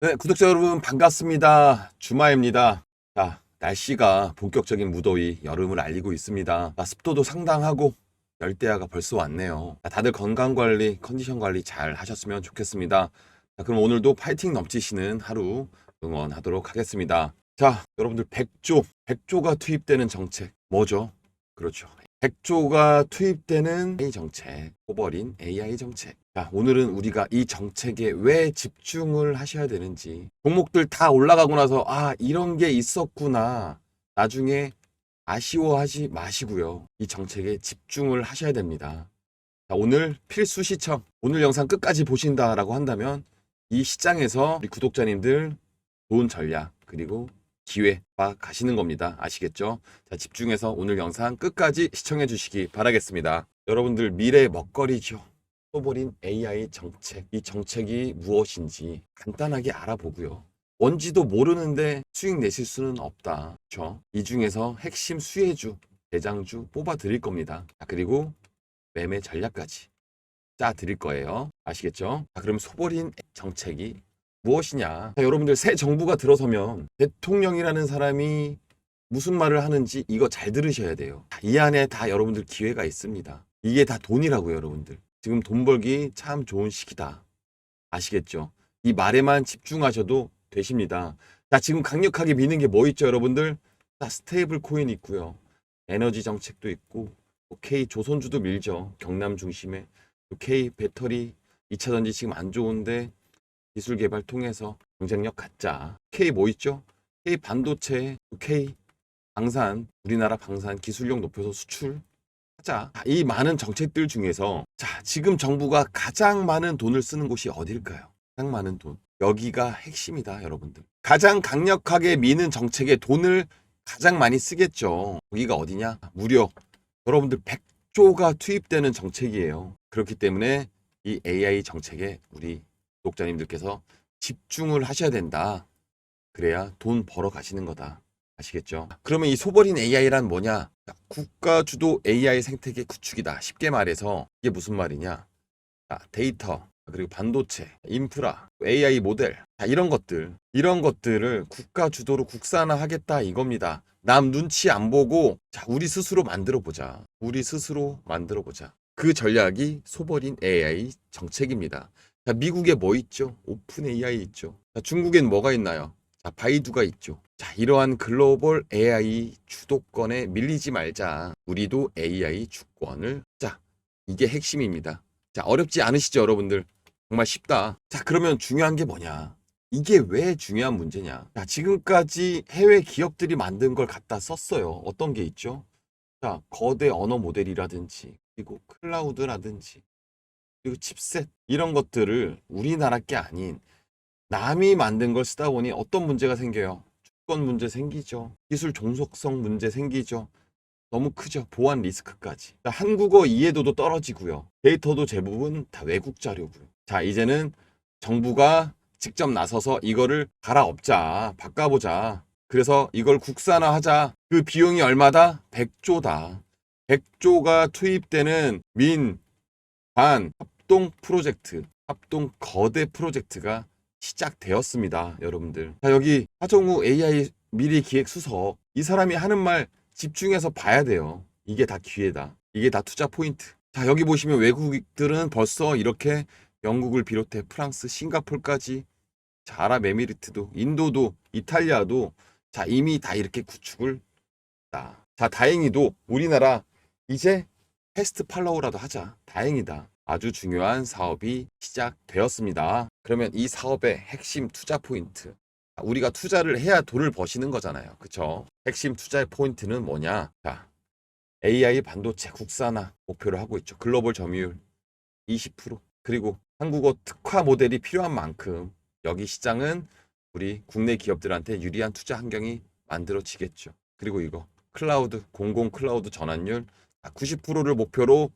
네, 구독자 여러분 반갑습니다. 주마입니다. 자, 날씨가 본격적인 무더위, 여름을 알리고 있습니다. 자, 습도도 상당하고 열대야가 벌써 왔네요. 자, 다들 건강 관리, 컨디션 관리 잘 하셨으면 좋겠습니다. 자, 그럼 오늘도 파이팅 넘치시는 하루 응원하도록 하겠습니다. 자, 여러분들 100조, 100조가 투입되는 정책 뭐죠? 그렇죠. 100조가 투입되는 AI 정책, 뽑아린 AI 정책. 자, 오늘은 우리가 이 정책에 왜 집중을 하셔야 되는지, 종목들 다 올라가고 나서, 아, 이런 게 있었구나. 나중에 아쉬워하지 마시고요. 이 정책에 집중을 하셔야 됩니다. 자, 오늘 필수 시청, 오늘 영상 끝까지 보신다라고 한다면, 이 시장에서 우리 구독자님들 좋은 전략, 그리고 기회 가시는 겁니다. 아시겠죠? 자, 집중해서 오늘 영상 끝까지 시청해 주시기 바라겠습니다. 여러분들 미래의 먹거리죠. 소버린 AI 정책. 이 정책이 무엇인지 간단하게 알아보고요. 뭔지도 모르는데 수익 내실 수는 없다. 그렇죠? 이 중에서 핵심 수혜주, 대장주 뽑아 드릴 겁니다. 자, 그리고 매매 전략까지 짜 드릴 거예요. 아시겠죠? 자, 그럼 소버린 정책이 무엇이냐? 자, 여러분들 새 정부가 들어서면 대통령이라는 사람이 무슨 말을 하는지 이거 잘 들으셔야 돼요. 자, 이 안에 다 여러분들 기회가 있습니다. 이게 다 돈이라고요, 여러분들. 지금 돈 벌기 참 좋은 시기다. 아시겠죠? 이 말에만 집중하셔도 되십니다. 자, 지금 강력하게 미는 게 뭐 있죠, 여러분들? 자, 스테이블 코인 있고요. 에너지 정책도 있고, 또 K 조선주도 밀죠. 경남 중심에. 또 K 배터리 2차 전지 지금 안 좋은데 기술 개발 통해서 경쟁력 갖자. K 뭐 있죠? K 반도체, K 방산, 우리나라 방산 기술력 높여서 수출 하자. 이 많은 정책들 중에서 자, 지금 정부가 가장 많은 돈을 쓰는 곳이 어딜까요? 가장 많은 돈. 여기가 핵심이다, 여러분들. 가장 강력하게 미는 정책에 돈을 가장 많이 쓰겠죠. 여기가 어디냐? 무려 여러분들 100조가 투입되는 정책이에요. 그렇기 때문에 이 AI 정책에 우리 독자님들께서 집중을 하셔야 된다. 그래야 돈 벌어 가시는 거다. 아시겠죠? 그러면 이 소버린 AI란 뭐냐? 국가 주도 AI 생태계 구축이다. 쉽게 말해서 이게 무슨 말이냐? 자, 데이터, 그리고 반도체, 인프라, AI 모델, 자, 이런 것들, 이런 것들을 국가 주도로 국산화하겠다 이겁니다. 남 눈치 안 보고 자, 우리 스스로 만들어 보자. 우리 스스로 만들어 보자. 그 전략이 소버린 AI 정책입니다. 자, 미국에 뭐 있죠? 오픈 AI 있죠. 자, 중국엔 뭐가 있나요? 자, 바이두가 있죠. 자, 이러한 글로벌 AI 주도권에 밀리지 말자. 우리도 AI 주권을 자, 이게 핵심입니다. 자, 어렵지 않으시죠, 여러분들? 정말 쉽다. 자, 그러면 중요한 게 뭐냐? 이게 왜 중요한 문제냐? 자, 지금까지 해외 기업들이 만든 걸 갖다 썼어요. 어떤 게 있죠? 자, 거대 언어 모델이라든지, 그리고 클라우드라든지, 그리고 칩셋, 이런 것들을 우리나라 게 아닌 남이 만든 걸 쓰다 보니 어떤 문제가 생겨요? 주권 문제 생기죠. 기술 종속성 문제 생기죠. 너무 크죠. 보안 리스크까지. 자, 한국어 이해도도 떨어지고요. 데이터도 대부분 다 외국 자료고요. 자, 이제는 정부가 직접 나서서 이거를 갈아엎자, 바꿔보자. 그래서 이걸 국산화하자. 그 비용이 얼마다? 100조다. 100조가 투입되는 민, 반, 합동 프로젝트, 합동 거대 프로젝트가 시작되었습니다, 여러분들. 자, 여기 하정우 AI 미래 기획 수석. 이 사람이 하는 말 집중해서 봐야 돼요. 이게 다 기회다. 이게 다 투자 포인트. 자, 여기 보시면 외국들은 벌써 이렇게 영국을 비롯해 프랑스, 싱가폴까지 자, 아랍에미리트도, 인도도, 이탈리아도 자, 이미 다 이렇게 구축을 했다. 자, 다행히도 우리나라 이제 패스트 팔로우라도 하자. 다행이다. 아주 중요한 사업이 시작되었습니다. 그러면 이 사업의 핵심 투자 포인트. 우리가 투자를 해야 돈을 버시는 거잖아요. 그쵸? 핵심 투자의 포인트는 뭐냐? 자, AI 반도체 국산화 목표를 하고 있죠. 글로벌 점유율 20%. 그리고 한국어 특화 모델이 필요한 만큼 여기 시장은 우리 국내 기업들한테 유리한 투자 환경이 만들어지겠죠. 그리고 이거 클라우드, 공공 클라우드 전환율 90%를 목표로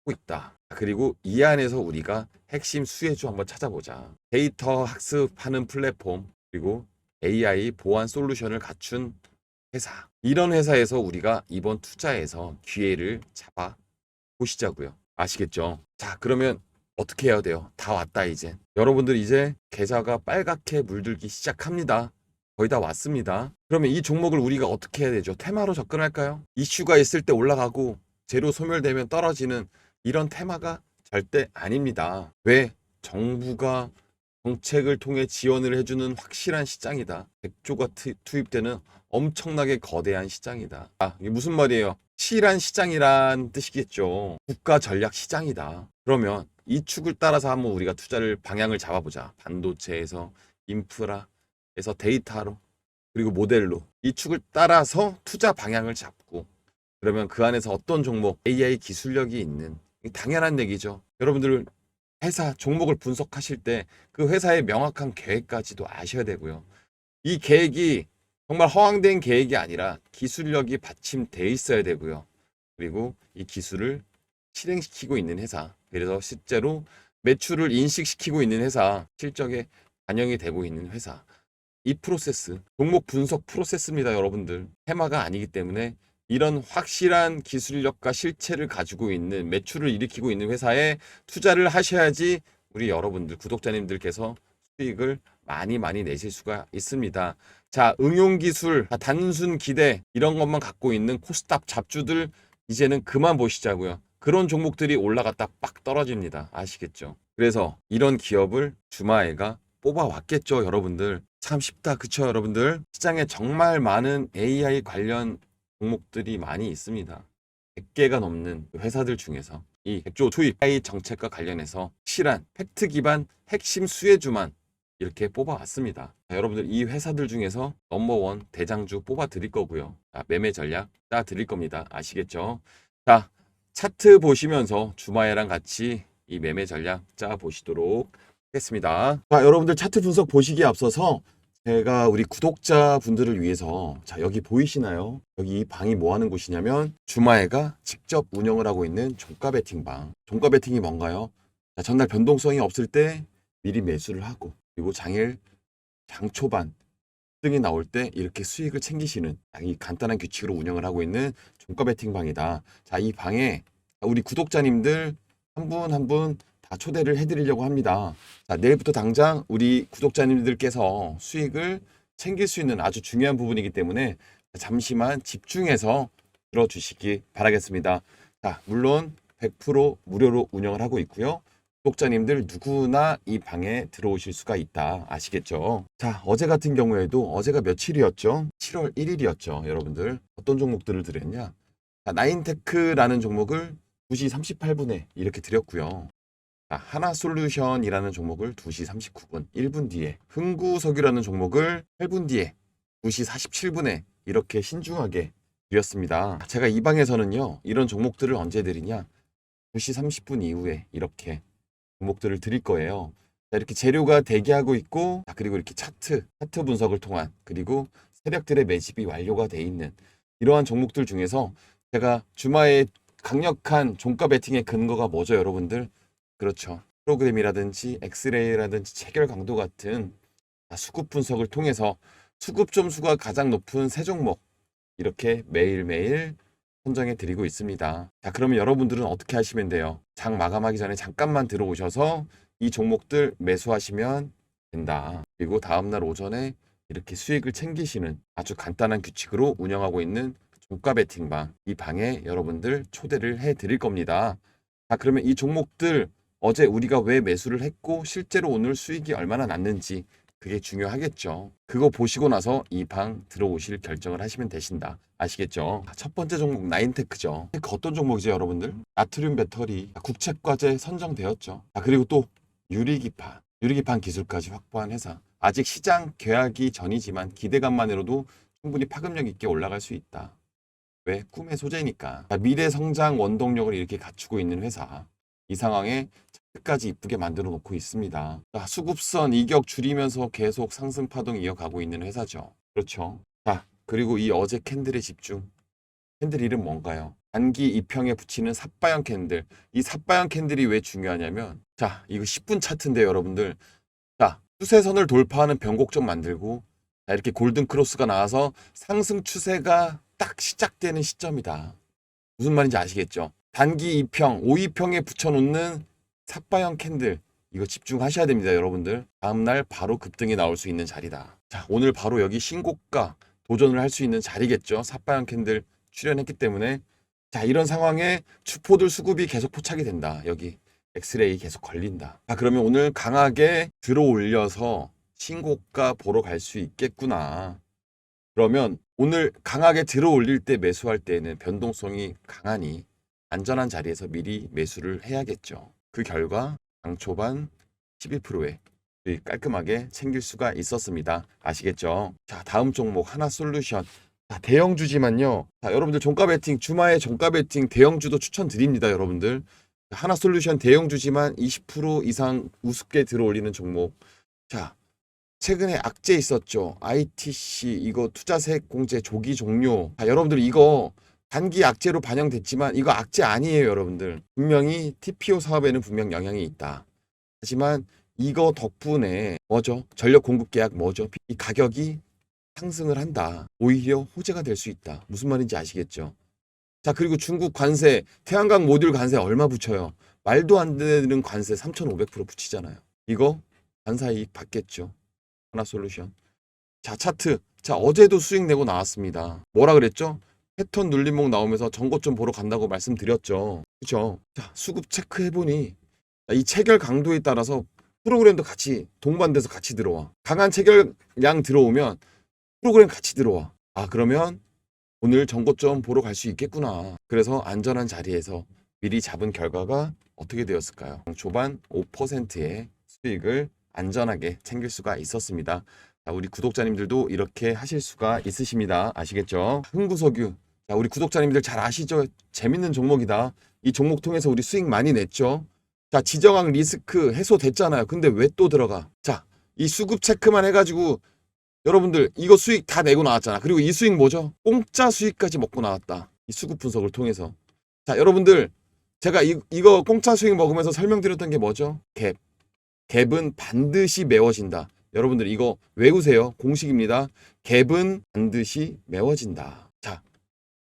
하고 있다. 그리고 이 안에서 우리가 핵심 수혜주 한번 찾아보자. 데이터 학습하는 플랫폼, 그리고 AI 보안 솔루션을 갖춘 회사. 이런 회사에서 우리가 이번 투자에서 기회를 잡아 보시자고요. 아시겠죠? 자, 그러면 어떻게 해야 돼요? 다 왔다 이제. 여러분들 이제 계좌가 빨갛게 물들기 시작합니다. 거의 다 왔습니다. 그러면 이 종목을 우리가 어떻게 해야 되죠? 테마로 접근할까요? 이슈가 있을 때 올라가고 재료 소멸되면 떨어지는 이런 테마가 절대 아닙니다. 왜? 정부가 정책을 통해 지원을 해주는 확실한 시장이다. 100조가 투, 투입되는 엄청나게 거대한 시장이다. 아, 이게 무슨 말이에요? 실한 시장이란 뜻이겠죠. 국가 전략 시장이다. 그러면 이 축을 따라서 한번 우리가 투자를 방향을 잡아보자. 반도체에서 인프라 에서 데이터로 그리고 모델로 이 축을 따라서 투자 방향을 잡고 그러면 그 안에서 어떤 종목 AI 기술력이 있는 당연한 얘기죠. 여러분들 회사 종목을 분석하실 때 그 회사의 명확한 계획까지도 아셔야 되고요. 이 계획이 정말 허황된 계획이 아니라 기술력이 받침돼 있어야 되고요. 그리고 이 기술을 실행시키고 있는 회사. 그래서 실제로 매출을 인식시키고 있는 회사, 실적에 반영이 되고 있는 회사. 이 프로세스, 종목 분석 프로세스입니다, 여러분들. 테마가 아니기 때문에 이런 확실한 기술력과 실체를 가지고 있는 매출을 일으키고 있는 회사에 투자를 하셔야지 우리 여러분들 구독자님들께서 수익을 많이 많이 내실 수가 있습니다. 자, 응용 기술, 아, 단순 기대 이런 것만 갖고 있는 코스닥 잡주들 이제는 그만 보시자고요. 그런 종목들이 올라갔다 빡 떨어집니다. 아시겠죠? 그래서 이런 기업을 주마에가 뽑아왔겠죠, 여러분들. 참 쉽다, 그쵸, 여러분들? 시장에 정말 많은 AI 관련 종목들이 많이 있습니다. 100개가 넘는 회사들 중에서 이 100조 투입 AI 정책과 관련해서 실한 팩트 기반 핵심 수혜주만 이렇게 뽑아왔습니다. 자, 여러분들 이 회사들 중에서 넘버원 대장주 뽑아 드릴 거고요. 자, 매매 전략 짜 드릴 겁니다. 아시겠죠? 자, 차트 보시면서 주마에랑 같이 이 매매 전략 짜 보시도록 하겠습니다. 자, 여러분들 차트 분석 보시기에 앞서서 제가 우리 구독자분들을 위해서 자 여기 보이시나요? 여기 이 방이 뭐 하는 곳이냐면 주마에가 직접 운영을 하고 있는 종가 베팅방. 종가 베팅이 뭔가요? 자, 전날 변동성이 없을 때 미리 매수를 하고 그리고 장일 장 초반 등이 나올 때 이렇게 수익을 챙기시는 이 간단한 규칙으로 운영을 하고 있는 종가 베팅방이다. 자, 이 방에 우리 구독자님들 한 분 한분다 초대를 해드리려고 합니다. 자, 내일부터 당장 우리 구독자님들께서 수익을 챙길 수 있는 아주 중요한 부분이기 때문에 잠시만 집중해서 들어주시기 바라겠습니다. 자, 물론 100% 무료로 운영을 하고 있고요. 구독자님들 누구나 이 방에 들어오실 수가 있다. 아시겠죠? 자, 어제 같은 경우에도 어제가 며칠이었죠? 7월 1일이었죠. 여러분들. 어떤 종목들을 드렸냐? 자, 나인테크라는 종목을 2시 38분에 이렇게 드렸고요. 자, 하나 솔루션이라는 종목을 2시 39분 1분 뒤에 흥구석유라는 종목을 8분 뒤에 2시 47분에 이렇게 신중하게 드렸습니다. 제가 이 방에서는요. 이런 종목들을 언제 드리냐? 2시 30분 이후에 이렇게 종목들을 드릴 거예요. 자, 이렇게 재료가 대기하고 있고 자, 그리고 이렇게 차트, 차트 분석을 통한 그리고 세력들의 매집이 완료가 돼 있는 이러한 종목들 중에서 제가 주마의 강력한 종가 베팅의 근거가 뭐죠, 여러분들? 그렇죠. 프로그램이라든지 엑스레이라든지 체결 강도 같은 수급 분석을 통해서 수급 점수가 가장 높은 세 종목 이렇게 매일매일 선정해 드리고 있습니다. 자, 그러면 여러분들은 어떻게 하시면 돼요? 장 마감하기 전에 잠깐만 들어오셔서 이 종목들 매수하시면 된다. 그리고 다음날 오전에 이렇게 수익을 챙기시는 아주 간단한 규칙으로 운영하고 있는 종가 베팅방 이 방에 여러분들 초대를 해 드릴 겁니다. 자, 그러면 이 종목들 어제 우리가 왜 매수를 했고 실제로 오늘 수익이 얼마나 났는지 그게 중요하겠죠. 그거 보시고 나서 이 방 들어오실 결정을 하시면 되신다. 아시겠죠? 첫 번째 종목 나인테크죠. 그 어떤 종목이죠, 여러분들? 나트륨 배터리 국책과제 선정되었죠. 아, 그리고 또 유리기판, 유리기판 기술까지 확보한 회사. 아직 시장 계약이 전이지만 기대감만으로도 충분히 파급력 있게 올라갈 수 있다. 왜? 꿈의 소재니까. 미래 성장 원동력을 이렇게 갖추고 있는 회사. 이 상황에 끝까지 이쁘게 만들어 놓고 있습니다. 자, 수급선 이격 줄이면서 계속 상승 파동 이어가고 있는 회사죠. 그렇죠. 자, 그리고 이 어제 캔들에 집중. 캔들 이름 뭔가요? 단기 이평에 붙이는 삿바형 캔들. 이 삿바형 캔들이 왜 중요하냐면, 자, 이거 10분 차트인데 여러분들. 자, 추세선을 돌파하는 변곡점 만들고, 자, 이렇게 골든 크로스가 나와서 상승 추세가 딱 시작되는 시점이다. 무슨 말인지 아시겠죠? 단기 2평, 5, 2평에 붙여놓는 삿바형 캔들 이거 집중하셔야 됩니다, 여러분들. 다음날 바로 급등이 나올 수 있는 자리다. 자, 오늘 바로 여기 신고가 도전을 할 수 있는 자리겠죠. 삿바형 캔들 출연했기 때문에 자, 이런 상황에 주포들 수급이 계속 포착이 된다. 여기 엑스레이 계속 걸린다. 자, 그러면 오늘 강하게 들어 올려서 신고가 보러 갈 수 있겠구나. 그러면 오늘 강하게 들어 올릴 때 매수할 때는 변동성이 강하니 안전한 자리에서 미리 매수를 해야겠죠. 그 결과 장 초반 12%에 깔끔하게 챙길 수가 있었습니다. 아시겠죠? 자, 다음 종목 하나 솔루션. 자, 대형 주지만요. 자, 여러분들 종가 베팅 주말에 종가 베팅 대형 주도 추천드립니다, 여러분들. 하나 솔루션 대형 주지만 20% 이상 우습게 들어올리는 종목. 자, 최근에 악재 있었죠. ITC 이거 투자세액 공제 조기 종료. 자, 여러분들 이거 단기 악재로 반영됐지만 이거 악재 아니에요, 여러분들. 분명히 TPO 사업에는 분명 영향이 있다. 하지만 이거 덕분에 뭐죠? 전력 공급 계약 뭐죠? 이 가격이 상승을 한다. 오히려 호재가 될 수 있다. 무슨 말인지 아시겠죠? 자, 그리고 중국 관세, 태양광 모듈 관세 얼마 붙여요? 말도 안 되는 관세 3,500% 붙이잖아요. 이거 반사 이익 받겠죠. 하나 솔루션. 자, 차트. 자, 어제도 수익 내고 나왔습니다. 뭐라 그랬죠? 패턴 눌림목 나오면서 전고 좀 보러 간다고 말씀드렸죠. 그쵸? 자, 수급 체크해보니 이 체결 강도에 따라서 프로그램도 같이 동반돼서 같이 들어와. 강한 체결량 들어오면 프로그램 같이 들어와. 아, 그러면 오늘 전고점 보러 갈 수 있겠구나. 그래서 안전한 자리에서 미리 잡은 결과가 어떻게 되었을까요? 초반 5%의 수익을 안전하게 챙길 수가 있었습니다. 자, 우리 구독자님들도 이렇게 하실 수가 있으십니다. 아시겠죠? 흥구석유. 자, 우리 구독자님들 잘 아시죠? 재밌는 종목이다. 이 종목 통해서 우리 수익 많이 냈죠? 자, 지정학 리스크 해소됐잖아요. 근데 왜 또 들어가? 자, 이 수급 체크만 해가지고 여러분들 이거 수익 다 내고 나왔잖아. 그리고 이 수익 뭐죠? 공짜 수익까지 먹고 나왔다. 이 수급 분석을 통해서. 자, 여러분들 제가 이, 이거 공짜 수익 먹으면서 설명드렸던 게 뭐죠? 갭. 갭은 반드시 메워진다. 여러분들 이거 외우세요. 공식입니다. 갭은 반드시 메워진다.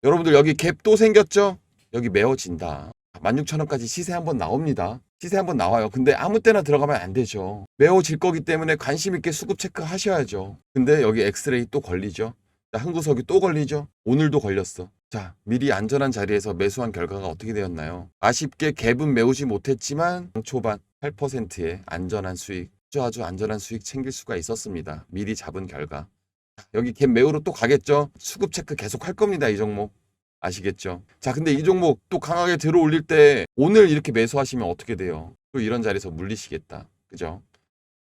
자, 여러분들 여기 갭또 생겼죠? 여기 메워진다. 16,000원까지 시세 한번 나옵니다. 시세 한번 나와요. 근데 아무 때나 들어가면 안 되죠. 메워질 거기 때문에 관심 있게 수급 체크 하셔야죠. 근데 여기 엑스레이 또 걸리죠. 자, 한구석이 또 걸리죠. 오늘도 걸렸어. 자, 미리 안전한 자리에서 매수한 결과가 어떻게 되었나요? 아쉽게 갭은 메우지 못했지만 초반 8%의 안전한 수익, 아주 아주 안전한 수익 챙길 수가 있었습니다. 미리 잡은 결과. 자, 여기 갭 메우로 또 가겠죠? 수급 체크 계속 할 겁니다. 이 종목. 아시겠죠? 자, 근데 이 종목 또 강하게 들어 올릴 때 오늘 이렇게 매수하시면 어떻게 돼요? 또 이런 자리에서 물리시겠다. 그죠?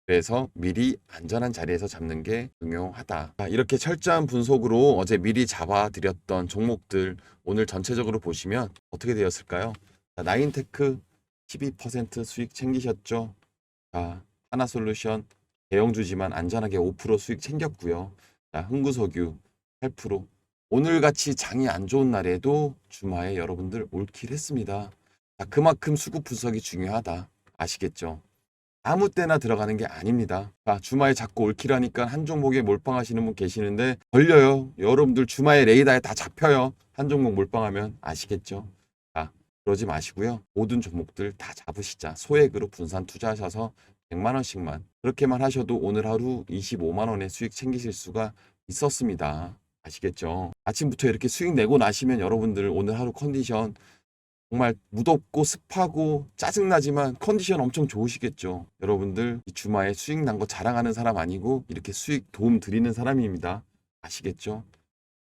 그래서 미리 안전한 자리에서 잡는 게 중요하다. 자, 이렇게 철저한 분석으로 어제 미리 잡아드렸던 종목들 오늘 전체적으로 보시면 어떻게 되었을까요? 자, 나인테크 12% 수익 챙기셨죠? 자, 하나솔루션 대형주지만 안전하게 5% 수익 챙겼고요. 자, 흥구석유 8% 오늘같이 장이 안 좋은 날에도 주말에 여러분들 올킬 했습니다. 자, 그만큼 수급 분석이 중요하다. 아시겠죠? 아무 때나 들어가는 게 아닙니다. 자, 주말에 자꾸 올킬하니까 한 종목에 몰빵하시는 분 계시는데 걸려요. 여러분들 주말에 레이더에 다 잡혀요. 한 종목 몰빵하면 아시겠죠? 자, 그러지 마시고요. 모든 종목들 다 잡으시자. 소액으로 분산 투자하셔서 100만 원씩만 그렇게만 하셔도 오늘 하루 25만 원의 수익 챙기실 수가 있었습니다. 아시겠죠? 아침부터 이렇게 수익 내고 나시면 여러분들 오늘 하루 컨디션 정말 무덥고 습하고 짜증나지만 컨디션 엄청 좋으시겠죠. 여러분들 이 주말에 수익 난 거 자랑하는 사람 아니고 이렇게 수익 도움 드리는 사람입니다. 아시겠죠?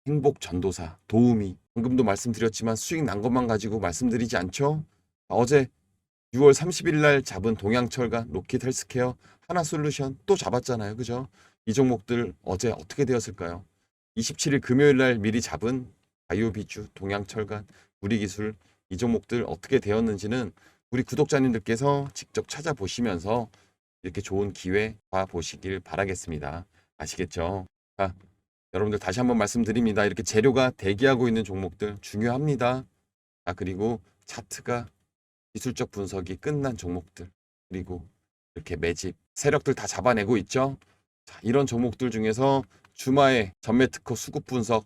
행복 전도사 도우미 방금도 말씀드렸지만 수익 난 것만 가지고 말씀드리지 않죠? 어제 6월 30일 날 잡은 동양철과 로켓 헬스케어 하나솔루션 또 잡았잖아요. 그죠? 이 종목들 어제 어떻게 되었을까요? 27일 금요일 날 미리 잡은 바이오비주, 동양철간, 우리기술 이 종목들 어떻게 되었는지는 우리 구독자님들께서 직접 찾아보시면서 이렇게 좋은 기회 봐 보시길 바라겠습니다. 아시겠죠? 자, 여러분들 다시 한번 말씀드립니다. 이렇게 재료가 대기하고 있는 종목들 중요합니다. 아, 그리고 차트가 기술적 분석이 끝난 종목들 그리고 이렇게 매집 세력들 다 잡아내고 있죠. 자, 이런 종목들 중에서 주마의 전매 특허 수급 분석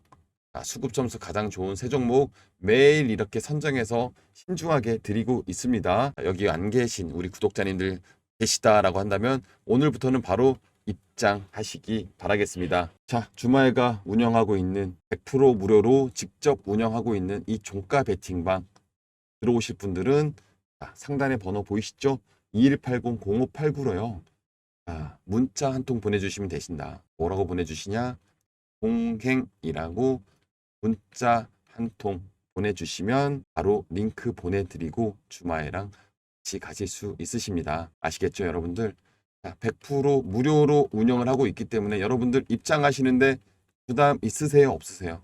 자, 수급 점수 가장 좋은 세 종목 매일 이렇게 선정해서 신중하게 드리고 있습니다. 자, 여기 안 계신 우리 구독자님들 계시다라고 한다면 오늘부터는 바로 입장하시기 바라겠습니다. 자, 주말가 운영하고 있는 100% 무료로 직접 운영하고 있는 이 종가 베팅방 들어오실 분들은 자, 상단에 번호 보이시죠? 2180-0589로요. 자, 문자 한 통 보내주시면 되신다. 뭐라고 보내주시냐? 공행이라고 문자 한 통 보내주시면 바로 링크 보내드리고 주말이랑 같이 가실 수 있으십니다. 아시겠죠, 여러분들? 자, 100% 무료로 운영을 하고 있기 때문에 여러분들 입장하시는데 부담 있으세요, 없으세요?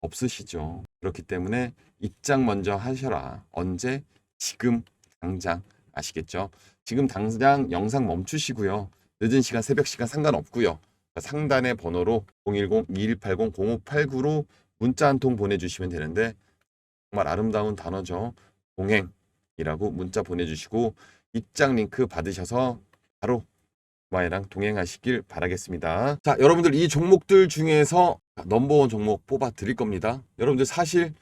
없으시죠. 그렇기 때문에 입장 먼저 하셔라. 언제? 지금 당장 아시겠죠? 지금 당장 영상 멈추시고요. 늦은 시간, 새벽 시간 상관없고요. 상단의 번호로 010-2180-0589로 문자 한 통 보내주시면 되는데 정말 아름다운 단어죠. 동행이라고 문자 보내주시고 입장 링크 받으셔서 바로 마이랑 동행하시길 바라겠습니다. 자, 여러분들 이 종목들 중에서 넘버원 종목 뽑아 드릴 겁니다. 여러분들 사실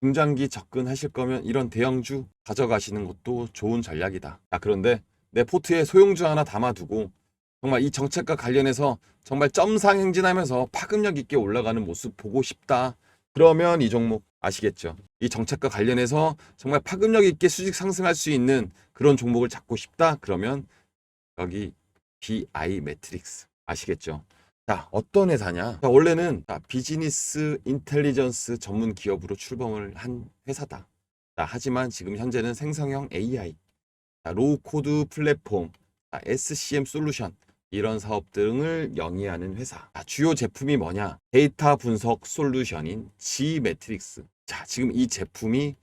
중장기 접근하실 거면 이런 대형주 가져가시는 것도 좋은 전략이다. 아, 그런데 내 포트에 소형주 하나 담아두고 정말 이 정책과 관련해서 정말 점상 행진하면서 파급력 있게 올라가는 모습 보고 싶다. 그러면 이 종목 아시겠죠? 이 정책과 관련해서 정말 파급력 있게 수직 상승할 수 있는 그런 종목을 잡고 싶다. 그러면 여기 BI 매트릭스 아시겠죠? 자, 어떤 회사냐? 자, 원래는 자, 비즈니스 인텔리전스 전문 기업으로 출범을 한 회사다. 자, 하지만 지금 현재는 생성형 AI, 자, 로우 코드 플랫폼, 자, SCM 솔루션 이런 사업 등을 영위하는 회사. 자, 주요 제품이 뭐냐? 데이터 분석 솔루션인 G 매트릭스. 자, 지금 이 제품이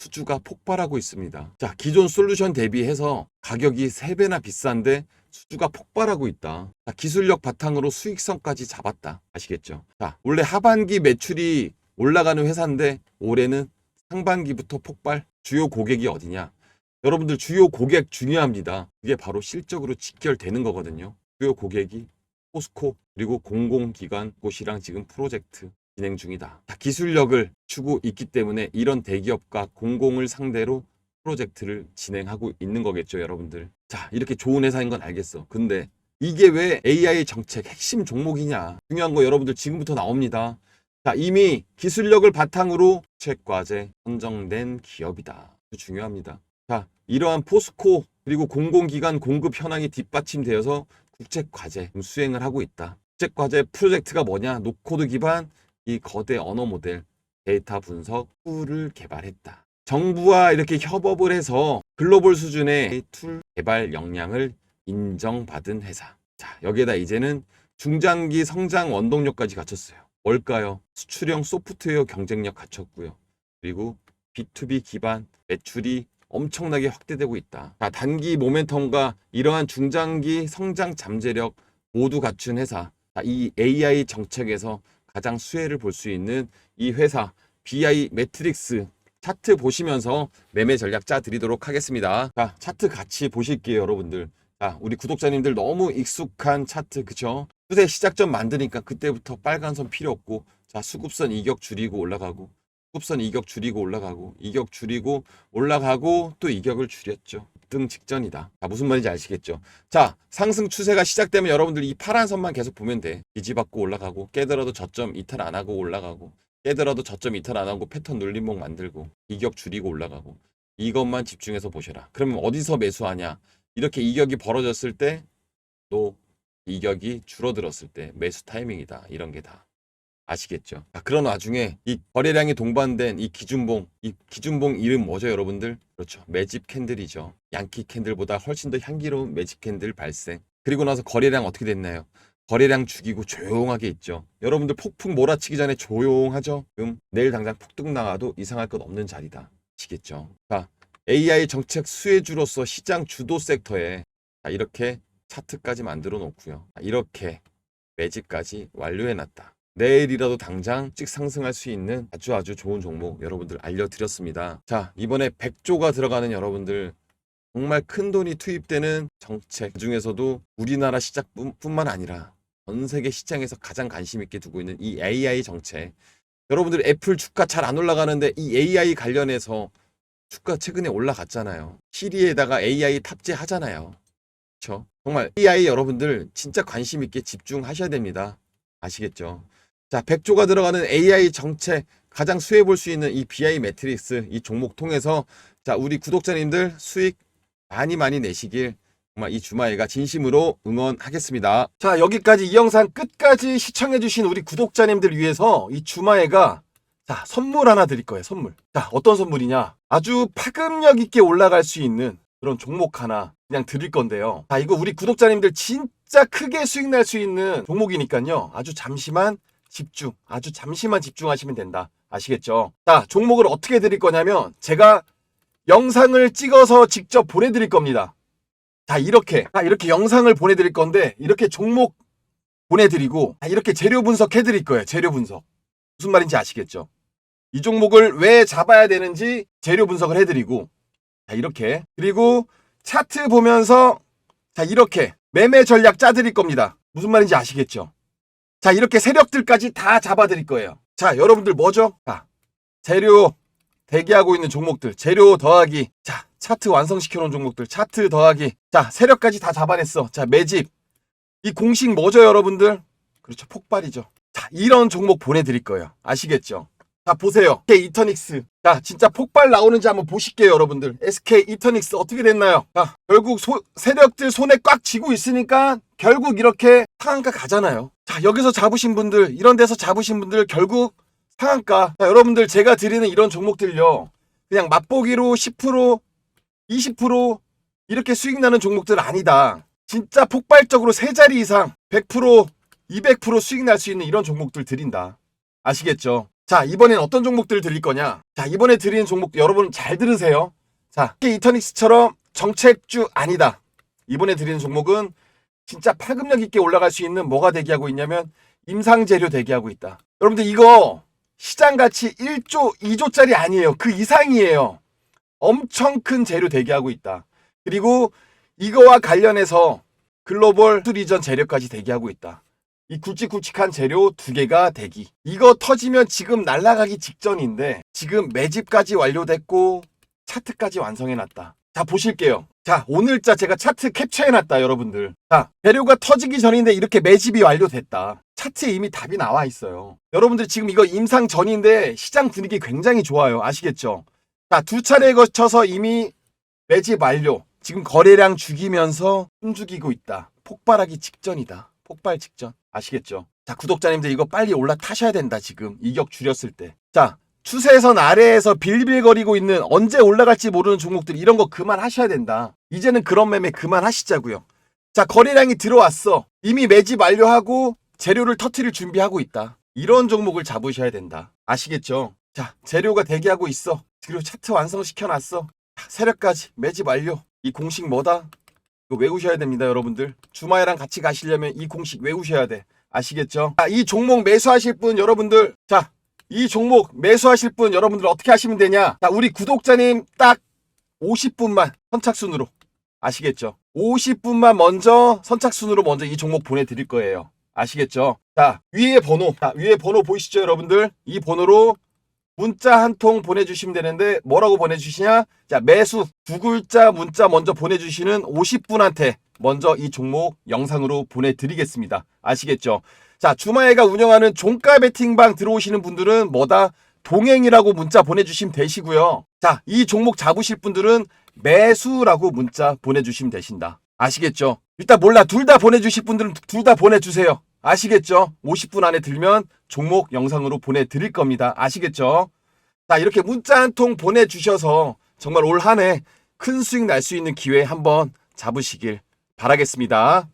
수주가 폭발하고 있습니다. 자, 기존 솔루션 대비해서 가격이 3배나 비싼데 수주가 폭발하고 있다. 자, 기술력 바탕으로 수익성까지 잡았다. 아시겠죠? 자, 원래 하반기 매출이 올라가는 회사인데 올해는 상반기부터 폭발. 주요 고객이 어디냐? 여러분들 주요 고객 중요합니다. 그게 바로 실적으로 직결되는 거거든요. 주요 고객이 포스코 그리고 공공기관 곳이랑 지금 프로젝트 진행 중이다. 자, 기술력을 추고 있기 때문에 이런 대기업과 공공을 상대로 프로젝트를 진행하고 있는 거겠죠, 여러분들. 자, 이렇게 좋은 회사인 건 알겠어. 근데 이게 왜 AI 정책 핵심 종목이냐? 중요한 거 여러분들 지금부터 나옵니다. 자, 이미 기술력을 바탕으로 책과제 선정된 기업이다. 중요합니다. 자, 이러한 포스코 그리고 공공기관 공급 현황이 뒷받침되어서 국책과제 수행을 하고 있다. 국책과제 프로젝트가 뭐냐? 노코드 기반 이 거대 언어 모델 데이터 분석 툴을 개발했다. 정부와 이렇게 협업을 해서 글로벌 수준의 툴 개발 역량을 인정받은 회사. 자, 여기에다 이제는 중장기 성장 원동력까지 갖췄어요. 뭘까요? 수출형 소프트웨어 경쟁력 갖췄고요. 그리고 B2B 기반 매출이 엄청나게 확대되고 있다. 자, 단기 모멘텀과 이러한 중장기 성장 잠재력 모두 갖춘 회사. 자, 이 AI 정책에서 가장 수혜를 볼 수 있는 이 회사 BI 매트릭스 차트 보시면서 매매 전략 짜 드리도록 하겠습니다. 자, 차트 같이 보실게요, 여러분들. 자, 우리 구독자님들 너무 익숙한 차트, 그쵸? 추세 시작점 만드니까 그때부터 빨간 선 필요 없고, 자, 수급선 이격 줄이고 올라가고, 수급선 이격 줄이고 올라가고, 이격 줄이고 올라가고, 또 이격을 줄였죠. 등 직전이다. 자, 무슨 말인지 아시겠죠? 자, 상승 추세가 시작되면 여러분들 이 파란 선만 계속 보면 돼. 지지받고 올라가고, 깨더라도 저점 이탈 안 하고 올라가고, 깨더라도 저점 이탈 안 하고 패턴 눌림목 만들고 이격 줄이고 올라가고 이것만 집중해서 보셔라. 그러면 어디서 매수하냐? 이렇게 이격이 벌어졌을 때 또 이격이 줄어들었을 때 매수 타이밍이다. 이런 게 다 아시겠죠? 자, 그런 와중에 이 거래량이 동반된 이 기준봉, 이 기준봉 이름 뭐죠, 여러분들? 그렇죠. 매집 캔들이죠. 양키 캔들보다 훨씬 더 향기로운 매집 캔들 발생. 그리고 나서 거래량 어떻게 됐나요? 거래량 죽이고 조용하게 있죠. 여러분들 폭풍 몰아치기 전에 조용하죠. 그럼 내일 당장 폭등 나가도 이상할 것 없는 자리다. 아시겠죠? 자, AI 정책 수혜주로서 시장 주도 섹터에 자, 이렇게 차트까지 만들어 놓고요. 자, 이렇게 매집까지 완료해 놨다. 내일이라도 당장 찍 상승할 수 있는 아주 아주 좋은 종목 여러분들 알려드렸습니다. 자, 이번에 100조가 들어가는 여러분들 정말 큰 돈이 투입되는 정책 중에서도 우리나라 시장뿐만 아니라 전 세계 시장에서 가장 관심 있게 두고 있는 이 AI 정책 여러분들 애플 주가 잘 안 올라가는데 이 AI 관련해서 주가 최근에 올라갔잖아요. 시리에다가 AI 탑재하잖아요. 그렇죠? 정말 AI 여러분들 진짜 관심 있게 집중하셔야 됩니다. 아시겠죠? 자, 100조가 들어가는 AI 정책 가장 수혜 볼 수 있는 이 BI 매트릭스 이 종목 통해서 자, 우리 구독자님들 수익 많이 많이 내시길 정말 이 주말에가 진심으로 응원하겠습니다. 자, 여기까지 이 영상 끝까지 시청해주신 우리 구독자님들 위해서 이 주말에가 자, 선물 하나 드릴 거예요, 선물. 자, 어떤 선물이냐? 아주 파급력 있게 올라갈 수 있는 그런 종목 하나 그냥 드릴 건데요. 자, 이거 우리 구독자님들 진짜 크게 수익 날 수 있는 종목이니까요. 아주 잠시만 집중, 아주 잠시만 집중하시면 된다. 아시겠죠? 자, 종목을 어떻게 드릴 거냐면 제가 영상을 찍어서 직접 보내드릴 겁니다. 자, 이렇게. 자, 이렇게 영상을 보내드릴 건데, 이렇게 종목 보내드리고, 자, 이렇게 재료 분석해 드릴 거예요. 재료 분석. 무슨 말인지 아시겠죠? 이 종목을 왜 잡아야 되는지 재료 분석을 해드리고, 자, 이렇게. 그리고 차트 보면서, 자, 이렇게 매매 전략 짜드릴 겁니다. 무슨 말인지 아시겠죠? 자, 이렇게 세력들까지 다 잡아드릴 거예요. 자, 여러분들 뭐죠? 자, 재료 대기하고 있는 종목들, 재료 더하기. 자, 차트 완성시켜 놓은 종목들, 차트 더하기. 자, 세력까지 다 잡아냈어. 자, 매집. 이 공식 뭐죠, 여러분들? 그렇죠, 폭발이죠. 자, 이런 종목 보내드릴 거예요. 아시겠죠? 자, 보세요. SK 이터닉스. 자, 진짜 폭발 나오는지 한번 보실게요, 여러분들. SK 이터닉스 어떻게 됐나요? 자, 결국 소- 세력들 손에 꽉 쥐고 있으니까 결국 이렇게 상한가 가잖아요. 자, 여기서 잡으신 분들, 이런 데서 잡으신 분들 결국 상한가. 자, 여러분들 제가 드리는 이런 종목들요. 그냥 맛보기로 10%, 20% 이렇게 수익 나는 종목들 아니다. 진짜 폭발적으로 세 자리 이상 100%, 200% 수익 날 수 있는 이런 종목들 드린다. 아시겠죠? 자, 이번엔 어떤 종목들 드릴 거냐? 자, 이번에 드리는 종목 여러분 잘 들으세요. 자, 이터닉스처럼 정책주 아니다. 이번에 드리는 종목은 진짜 파급력 있게 올라갈 수 있는 뭐가 대기하고 있냐면 임상재료 대기하고 있다. 여러분들 이거 시장 가치 1조, 2조짜리 아니에요. 그 이상이에요. 엄청 큰 재료 대기하고 있다. 그리고 이거와 관련해서 글로벌 수리전 재료까지 대기하고 있다. 이 굵직굵직한 재료 두 개가 대기. 이거 터지면 지금 날아가기 직전인데 지금 매집까지 완료됐고 차트까지 완성해놨다. 자 보실게요. 자 오늘자 제가 차트 캡처해놨다 여러분들. 자 재료가 터지기 전인데 이렇게 매집이 완료됐다. 차트에 이미 답이 나와 있어요. 여러분들 지금 이거 임상 전인데 시장 분위기 굉장히 좋아요. 아시겠죠? 자 두 차례에 거쳐서 이미 매집 완료. 지금 거래량 죽이면서 숨죽이고 있다. 폭발하기 직전이다. 폭발 직전. 아시겠죠? 자, 구독자님들 이거 빨리 올라타셔야 된다, 지금. 이격 줄였을 때. 자, 추세선 아래에서 빌빌거리고 있는 언제 올라갈지 모르는 종목들 이런 거 그만하셔야 된다. 이제는 그런 매매 그만하시자고요. 자, 거래량이 들어왔어. 이미 매집 완료하고 재료를 터트릴 준비하고 있다. 이런 종목을 잡으셔야 된다. 아시겠죠? 자, 재료가 대기하고 있어. 그리고 차트 완성시켜놨어. 자, 세력까지 매집 완료. 이 공식 뭐다? 이거 외우셔야 됩니다, 여러분들. 주마이랑 같이 가시려면 이 공식 외우셔야 돼. 아시겠죠? 자, 이 종목 매수하실 분 여러분들. 자, 이 종목 매수하실 분 여러분들 어떻게 하시면 되냐? 자, 우리 구독자님 딱 50분만 선착순으로. 아시겠죠? 50분만 먼저 선착순으로 먼저 이 종목 보내드릴 거예요. 아시겠죠? 자, 위에 번호. 자, 위에 번호 보이시죠, 여러분들? 이 번호로 문자 한 통 보내주시면 되는데 뭐라고 보내주시냐? 자 매수 두 글자 문자 먼저 보내주시는 50분한테 먼저 이 종목 영상으로 보내드리겠습니다. 아시겠죠? 자 주마에가 운영하는 종가 베팅방 들어오시는 분들은 뭐다? 동행이라고 문자 보내주시면 되시고요. 자 이 종목 잡으실 분들은 매수라고 문자 보내주시면 되신다. 아시겠죠? 일단 몰라 둘 다 보내주실 분들은 둘 다 보내주세요. 아시겠죠? 50분 안에 들면 종목 영상으로 보내드릴 겁니다. 아시겠죠? 자, 이렇게 문자 한 통 보내주셔서 정말 올 한 해 큰 수익 날 수 있는 기회 한번 잡으시길 바라겠습니다.